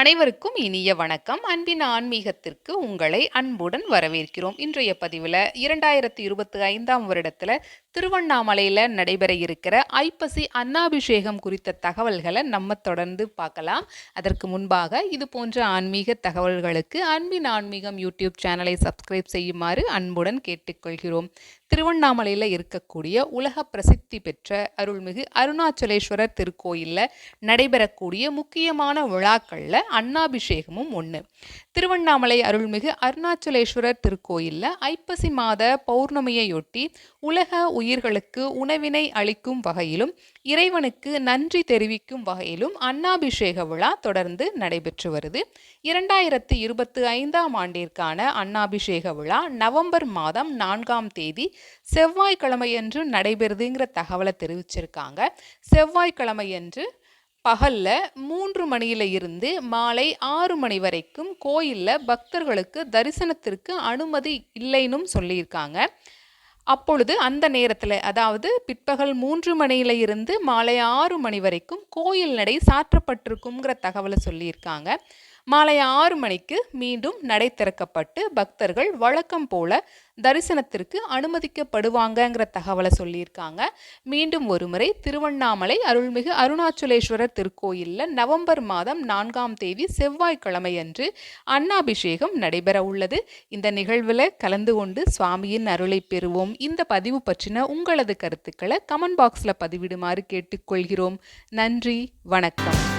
அனைவருக்கும் இனிய வணக்கம். அன்பின் ஆன்மீகத்திற்கு உங்களை அன்புடன் வரவேற்கிறோம். இன்றைய பதிவில் இரண்டாயிரத்தி இருபத்தி ஐந்தாம் வருடத்தில் திருவண்ணாமலையில் நடைபெற இருக்கிற ஐப்பசி அன்னாபிஷேகம் குறித்த தகவல்களை நம்ம தொடர்ந்து பார்க்கலாம். அதற்கு முன்பாக இது போன்ற ஆன்மீக தகவல்களுக்கு அன்பின் ஆன்மீகம் யூடியூப் சேனலை சப்ஸ்கிரைப் செய்யுமாறு அன்புடன் கேட்டுக்கொள்கிறோம். திருவண்ணாமலையில் இருக்கக்கூடிய உலக பிரசித்தி பெற்ற அருள்மிகு அருணாச்சலேஸ்வரர் திருக்கோயிலில் நடைபெறக்கூடிய முக்கியமான விழாக்களில் அன்னாபிஷேகமும் ஒன்று திருவண்ணாமலை அருள்மிகு அருணாச்சலேஸ்வரர் திருக்கோயிலில் ஐப்பசி மாத பௌர்ணமியையொட்டி உலக உயிர்களுக்கு உணவினை அளிக்கும் வகையிலும் இறைவனுக்கு நன்றி தெரிவிக்கும் வகையிலும் அன்னாபிஷேக விழா தொடர்ந்து நடைபெற்று வருது. இரண்டாயிரத்தி இருபத்தி ஐந்தாம் ஆண்டிற்கான அன்னாபிஷேக விழா நவம்பர் மாதம் நான்காம் தேதி செவ்வாய்க்கிழமையன்று நடைபெறுதுங்கிற தகவலை தெரிவிச்சிருக்காங்க. செவ்வாய்க்கிழமையன்று பகலில் மூன்று மணியில இருந்து மாலை ஆறு மணி வரைக்கும் கோயிலில் பக்தர்களுக்கு தரிசனத்திற்கு அனுமதி இல்லைன்னும் சொல்லியிருக்காங்க. அப்பொழுது அந்த நேரத்தில் அதாவது பிற்பகல் மூன்று மணியில இருந்து மாலை ஆறு மணி வரைக்கும் கோயில் நடை சாற்றப்பட்டிருக்குங்கிற தகவலை சொல்லியிருக்காங்க. மாலை ஆறு மணிக்கு மீண்டும் நடை திறக்கப்பட்டு பக்தர்கள் வழக்கம் போல தரிசனத்திற்கு அனுமதிக்கப்படுவாங்கங்கிற தகவலை சொல்லியிருக்காங்க. மீண்டும் ஒருமுறை திருவண்ணாமலை அருள்மிகு அருணாச்சலேஸ்வரர் திருக்கோயிலில் நவம்பர் மாதம் நான்காம் தேதி செவ்வாய்க்கிழமை அன்று அன்னாபிஷேகம் நடைபெற உள்ளது. இந்த நிகழ்வில் கலந்து கொண்டு சுவாமியின் அருளை பெறுவோம். இந்த பதிவு பற்றின உங்களது கருத்துக்களை கமெண்ட் பாக்ஸில் பதிவிடுமாறு கேட்டுக்கொள்கிறோம். நன்றி வணக்கம்.